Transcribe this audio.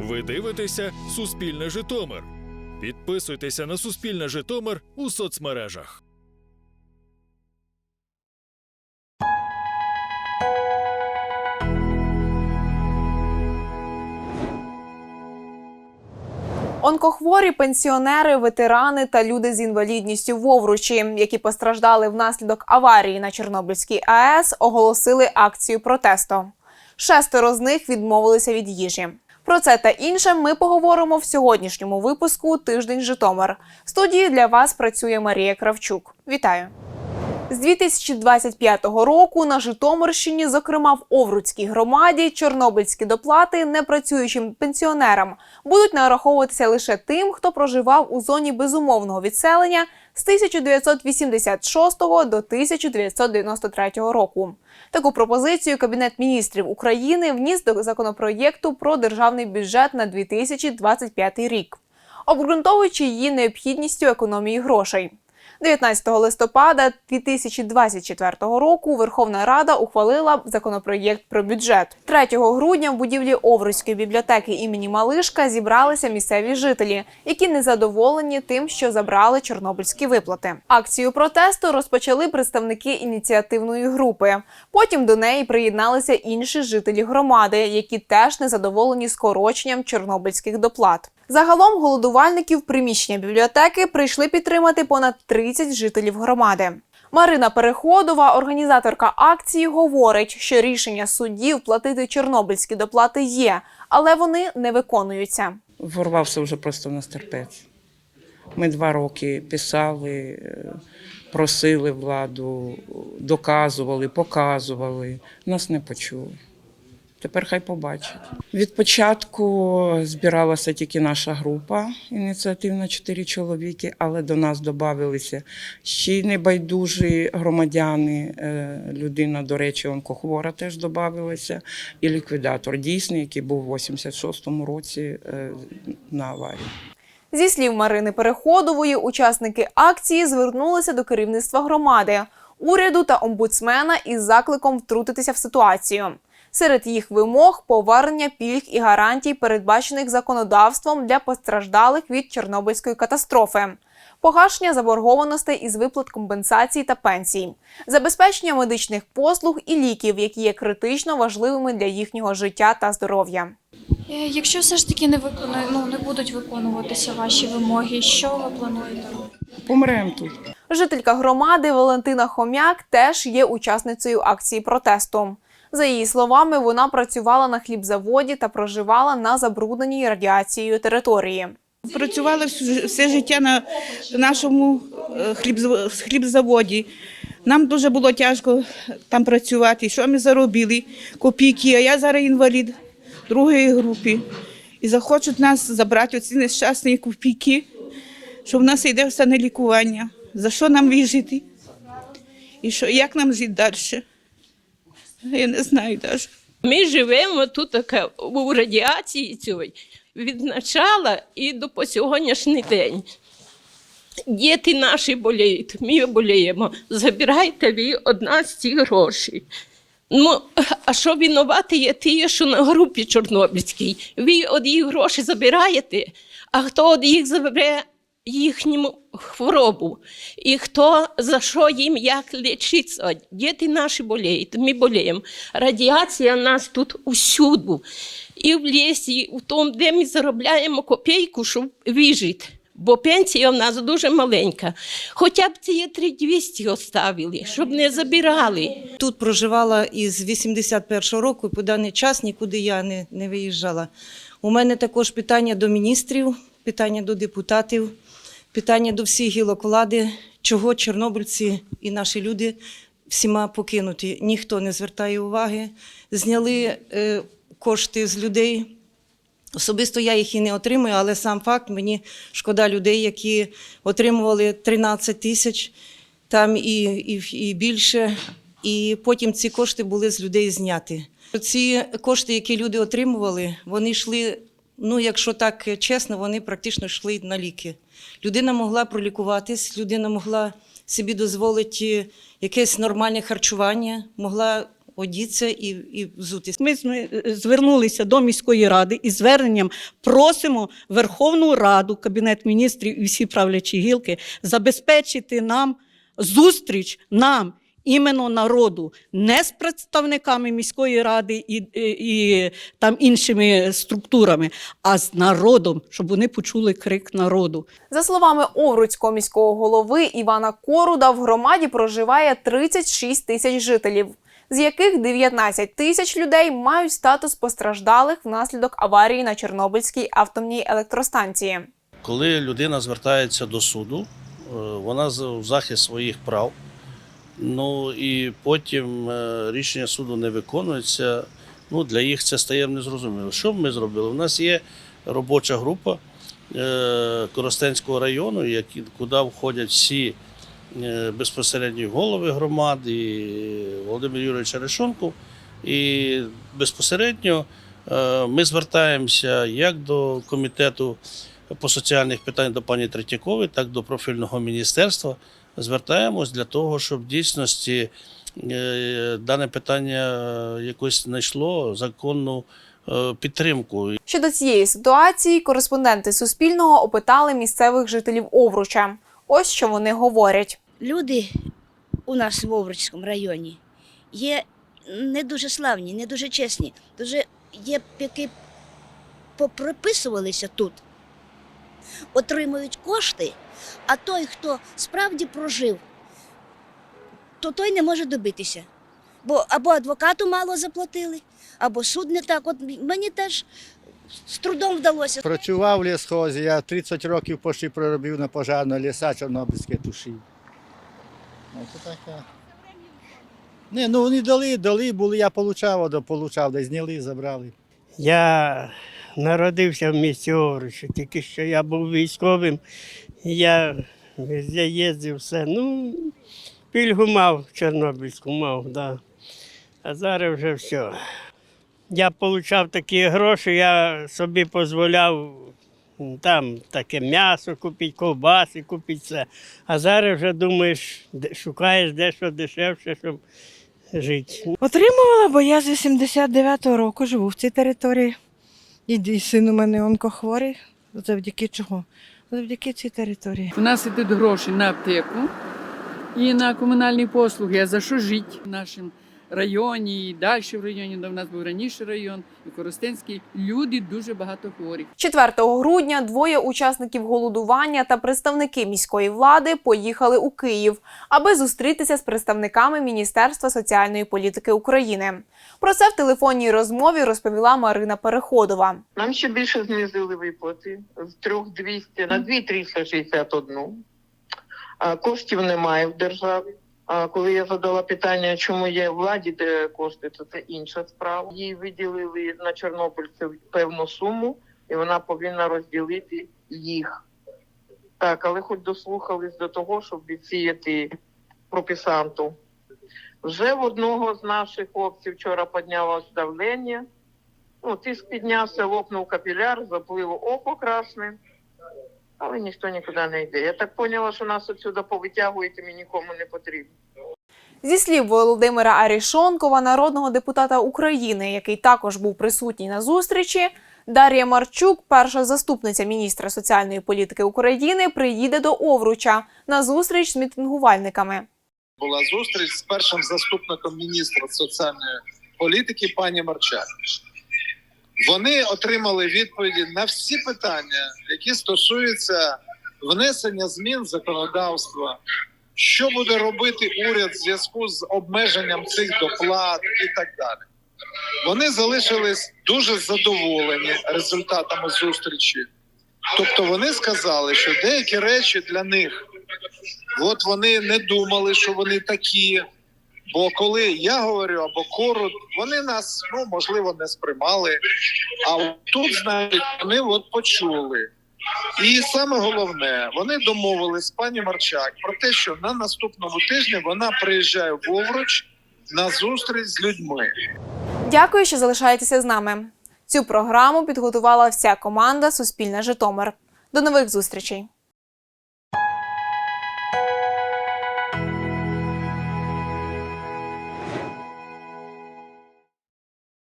Ви дивитеся Суспільне Житомир. Підписуйтеся на Суспільне Житомир у соцмережах. Онкохворі, пенсіонери, ветерани та люди з інвалідністю в Овручі, які постраждали внаслідок аварії на Чорнобильській АЕС, оголосили акцію протесту. Шестеро з них відмовилися від їжі. Про це та інше ми поговоримо в сьогоднішньому випуску Тиждень Житомир. В студії для вас працює Марія Кравчук. Вітаю! З 2025 року на Житомирщині, зокрема в Овруцькій громаді, чорнобильські доплати непрацюючим пенсіонерам будуть нараховуватися лише тим, хто проживав у зоні безумовного відселення з 1986 до 1993 року. Таку пропозицію Кабінет міністрів України вніс до законопроєкту про державний бюджет на 2025 рік, обґрунтовуючи її необхідністю економії грошей. 19 листопада 2024 року Верховна Рада ухвалила законопроєкт про бюджет. 3 грудня в будівлі Овруцької бібліотеки імені Малишка зібралися місцеві жителі, які незадоволені тим, що забрали чорнобильські виплати. Акцію протесту розпочали представники ініціативної групи. Потім до неї приєдналися інші жителі громади, які теж незадоволені скороченням чорнобильських доплат. Загалом голодувальників приміщення бібліотеки прийшли підтримати понад 30 жителів громади. Марина Переходова, організаторка акції, говорить, що рішення суддів платити чорнобильські доплати є, але вони не виконуються. Ворвався вже просто в нас терпець. Ми два роки писали, е, просили владу, доказували, показували. Нас не почули. Тепер хай побачать. Від початку збиралася тільки наша група ініціативна чотири чоловіки, але до нас додавалися ще й небайдужі громадяни. Е, Людина, до речі, онкохвора теж додавалася, і ліквідатор дійсний, який був у 86-му році е, на аварії. Зі слів Марини Переходової, учасники акції звернулися до керівництва громади, уряду та омбудсмена із закликом втрутитися в ситуацію. Серед їх вимог повернення пільг і гарантій, передбачених законодавством для постраждалих від Чорнобильської катастрофи, погашення заборгованостей із виплат компенсацій та пенсій, забезпечення медичних послуг і ліків, які є критично важливими для їхнього життя та здоров'я. Е, Якщо все ж таки не виконує, ну не будуть виконуватися ваші вимоги, що ви плануєте? Помремо тут. Жителька громади Валентина Хом'як теж є учасницею акції протесту. За її словами, вона працювала на хлібзаводі та проживала на забрудненій радіацією території. Працювала все життя на нашому е, хлібзаводі. Нам дуже було тяжко там працювати. Що ми заробили? Копійки, а я зараз інвалід другої групи. І захочуть нас забрати оці нещасні копійки, що в нас йде все на лікування. За що нам вижити? І що, як нам жити далі? Я не знаю навіть. Ми живемо тут таке у радіації цій від начала і до по сьогоднішній день. Діти наші боліють, ми боліємо. Забирайте ви од нас ці гроші. Ну, а що винувати є ті, що на групі Чорнобильській? Ви од їх гроші забираєте, а хто од їх забере їхню хворобу? І хто за що їм як лічиться? Діти наші боліють, ми боліємо. Радіація нас тут усюду. І в лісі, і в тому, де ми заробляємо копійку, щоб вижити. Бо пенсія в нас дуже маленька. Хоча б ці 3200 оставили, щоб не забирали. Тут проживала із 81-го року, і по даний час нікуди я не, не виїжджала. У мене також питання до міністрів, питання до депутатів, питання до всіх гілок влади, чого чорнобильці і наші люди всіма покинуті. Ніхто не звертає уваги. Зняли е, кошти з людей. Особисто я їх і не отримую, але сам факт мені шкода людей, які отримували 13 тисяч там і, і, і більше. І потім ці кошти були з людей зняті. Ці кошти, які люди отримували, вони йшли. Ну, якщо так чесно, вони практично йшли на ліки. Людина могла пролікуватись, людина могла собі дозволити якесь нормальне харчування, могла одіться і, і взутися. Ми звернулися до міської ради із зверненням просимо Верховну Раду, Кабінет міністрів і всі правлячі гілки забезпечити нам зустріч нам. Іменно народу, не з представниками міської ради і, і, і там іншими структурами, а з народом, щоб вони почули крик народу. За словами Овруцького міського голови Івана Коруда, в громаді проживає 36 тисяч жителів, з яких 19 тисяч людей мають статус постраждалих внаслідок аварії на Чорнобильській атомній електростанції. Коли людина звертається до суду, е, вона в захист своїх прав. Ну і потім е, рішення суду не виконується. Ну, для їх це стає незрозуміло. Що б ми зробили? У нас є робоча група е, Коростенського району, куди входять всі е, безпосередні голови громад, і Володимир Юрійович Арешонков. І безпосередньо ми звертаємося як до комітету по соціальних питань до пані Третьякової, так і до профільного міністерства. Звертаємось для того, щоб в дійсності е, дане питання е, якось знайшло законну е, підтримку. Щодо цієї ситуації, кореспонденти Суспільного опитали місцевих жителів Овруча. Ось що вони говорять. люди у нас в Овруцькому районі є не дуже славні, не дуже чесні. Дуже є, які поприписувалися тут, отримують кошти, а той, хто справді прожив, то той не може добитися. Бо або адвокату мало заплатили, або суд не так. От мені теж з трудом вдалося. Працював в лісхозі, я 30 років почти проробив на пожарно ліса Чорнобильське. Оце таке. Не, ну вони дали, дали, були, я получав, до получав, десь зняли, забрали. Я народився в місті Овручі, тільки що я був військовим, я везде їздив все. Ну, пільгу мав Чорнобильську мав, да. А зараз вже все. Я отримав такі гроші, я собі дозволяв там таке м'ясо купити, ковбаси купити все. А зараз вже думаєш, шукаєш дещо дешевше, щоб жити. Отримувала, бо я з 89-го року живу в цій території. І, син у мене онкохворий. Завдяки чого? Завдяки цій території. У нас йдуть гроші на аптеку і на комунальні послуги. А за що жити в нашому районі і далі в районі, де в нас був раніше район, і Коростенський. Люди дуже багато хворих. 4 грудня двоє учасників голодування та представники міської влади поїхали у Київ, аби зустрітися з представниками Міністерства соціальної політики України. Про це в телефонній розмові розповіла Марина Переходова. Нам ще більше знизили виплати з 3200 на 2361. А Коштів немає в державі. А коли я задала питання, чому є владі, де кошти, то це інша справа. Їй виділили на чорнобильців певну суму, і вона повинна розділити їх. Так, але хоч дослухались до того, щоб відсіяти прописанту. Вже в одного з наших хлопців вчора піднялось давлення. Ну, тиск піднявся, лопнув капіляр, запливо око красне, але ніхто нікуди не йде. Я так поняла, що нас отсюди повитягують і ми нікому не потрібні. Зі слів Володимира Арішонкова, народного депутата України, який також був присутній на зустрічі, Дар'я Марчук, перша заступниця міністра соціальної політики України, приїде до Овруча на зустріч з мітингувальниками. була зустріч з першим заступником міністра соціальної політики пані Марчак. Вони отримали відповіді на всі питання, які стосуються внесення змін в законодавство, що буде робити уряд в зв'язку з обмеженням цих доплат і так далі. Вони залишились дуже задоволені результатами зустрічі. Тобто вони сказали, що деякі речі для них От вони не думали, що вони такі. Бо коли я говорю або корот, вони нас ну можливо не сприймали. А тут, знаєте, вони от почули. І саме головне, вони домовились з пані Марчак про те, що на наступному тижні вона приїжджає в Овруч на зустріч з людьми. Дякую, що залишаєтеся з нами. Цю програму підготувала вся команда Суспільне Житомир. До нових зустрічей.